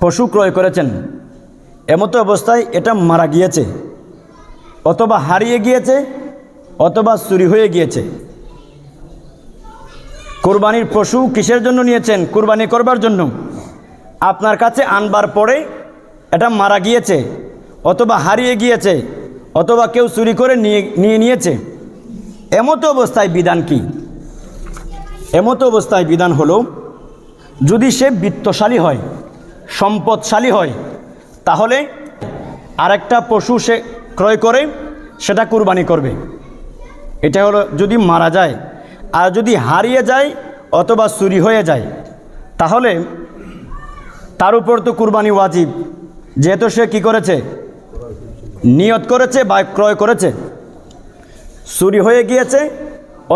পশু ক্রয় করেছেন। এমতো অবস্থায় এটা মারা গিয়েছে। অথবা হারিয়ে গিয়েছে, অথবা চুরি হয়ে গিয়েছে। কোরবানির পশু কিসের জন্য নিয়েছেন? কোরবানি করবার জন্য। আপনার কাছে আনবার পরে এটা মারা গিয়েছে, অথবা হারিয়ে গিয়েছে, অথবা কেউ চুরি করে নিয়ে নিয়ে নিয়েছে। এমতো অবস্থায় বিধান কি? এমতো অবস্থায় বিধান হলো, যদি সে বিত্তশালী হয় সম্পদশালী হয়, তাহলে আরেকটা পশু সে ক্রয় করে, সেটা কুরবানি করবে। এটা হলো যদি মারা যায়, আর যদি হারিয়ে যায় অথবা চুরি হয়ে যায়, তাহলে তার উপর তো কুরবানি ওয়াজিব। যেহেতু সে কি করেছে? নিয়ত করেছে বা ক্রয় করেছে। চুরি হয়ে গিয়েছে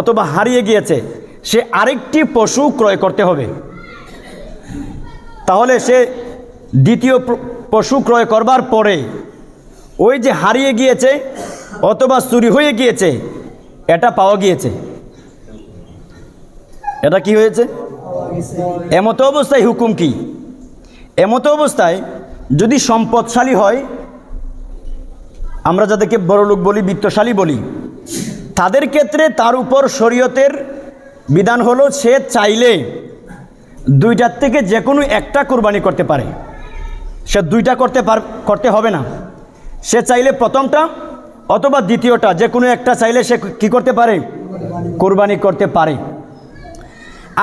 অথবা হারিয়ে গিয়েছে, সে আরেকটি পশু ক্রয় করতে হবে। তাহলে সে দ্বিতীয় পশু ক্রয় করবার পরে ওই যে হারিয়ে গিয়েছে অথবা চুরি হয়ে গিয়েছে, এটা পাওয়া গিয়েছে। এটা কি হয়েছে? এমতো অবস্থায় হুকুম কি? এমতো অবস্থায় যদি সম্পদশালী হয়, আমরা যাদেরকে বড় লোক বলি, বিত্তশালী বলি, তাদের ক্ষেত্রে তার উপর শরীয়তের বিধান হলো, সে চাইলে দুইটার থেকে যে কোনো একটা কোরবানি করতে পারে। সে দুইটা করতে পার, করতে হবে না। সে চাইলে প্রথমটা অথবা দ্বিতীয়টা, যে কোনো একটা চাইলে সে কি করতে পারে? কোরবানি করতে পারে।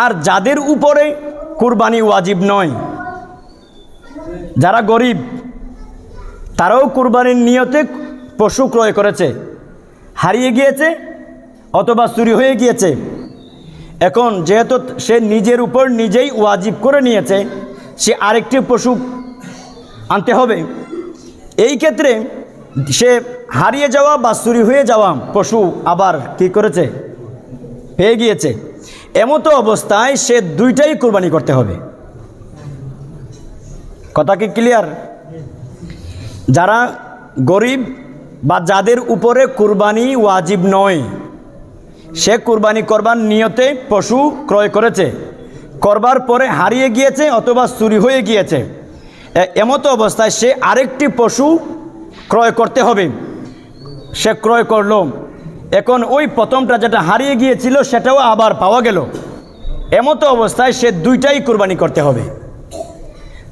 আর যাদের উপরে কোরবানি ওয়াজিব নয়, যারা গরিব, তারাও কোরবানির নিয়তে পশু ক্রয় করেছে। হারিয়ে গিয়েছে অথবা চুরি হয়ে গিয়েছে। এখন যেহেতু সে নিজের উপর নিজেই ওয়াজিব করে নিয়েছে, সে আরেকটি পশু আনতে হবে। এই ক্ষেত্রে সে হারিয়ে যাওয়া বা চুরি হয়ে যাওয়া পশু আবার কি করেছে? পেয়ে গিয়েছে। এমতো অবস্থায় সে দুইটাই কোরবানি করতে হবে। কথা কি ক্লিয়ার যারা গরিব বা যাদের উপরে কুরবানি ওয়াজিব নয়, সে কুরবানি করবার নিয়তে পশু ক্রয় করেছে। করবার পরে হারিয়ে গিয়েছে অথবা চুরি হয়ে গিয়েছে। এমতো অবস্থায় সে আরেকটি পশু ক্রয় করতে হবে। সে ক্রয় করল। এখন ওই প্রথমটা যেটা হারিয়ে গিয়েছিল, সেটাও আবার পাওয়া গেল। এমতো অবস্থায় সে দুইটাই কুরবানি করতে হবে।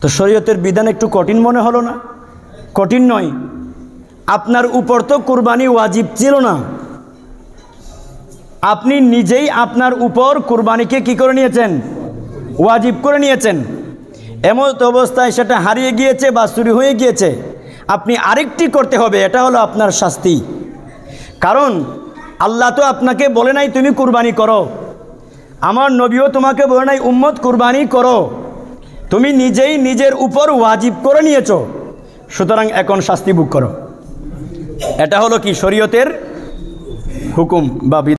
তো শরীয়তের বিধান একটু কঠিন মনে হলো না? কঠিন নয়। আপনার উপর তো কুরবানি ওয়াজিব ছিল না। আপনি নিজেই আপনার উপর কুরবানিকে কি করে নিয়েছেন? ওয়াজিব করে নিয়েছেন। এমন অবস্থায় সেটা হারিয়ে গিয়েছে বা চুরি হয়ে গিয়েছে, আপনি আরেকটি করতে হবে, এটা হলো আপনার শাস্তি। কারণ আল্লাহ তো আপনাকে বলে নাই, তুমি কুরবানি করো। আমার নবীও তোমাকে বলে নাই, উম্মত কুরবানি করো। তুমি নিজেই নিজের উপর ওয়াজিব করে নিয়েছ, সুতরাং এখন শাস্তি বুক করো। এটা হলো কি শরীয়তের হুকুম বা।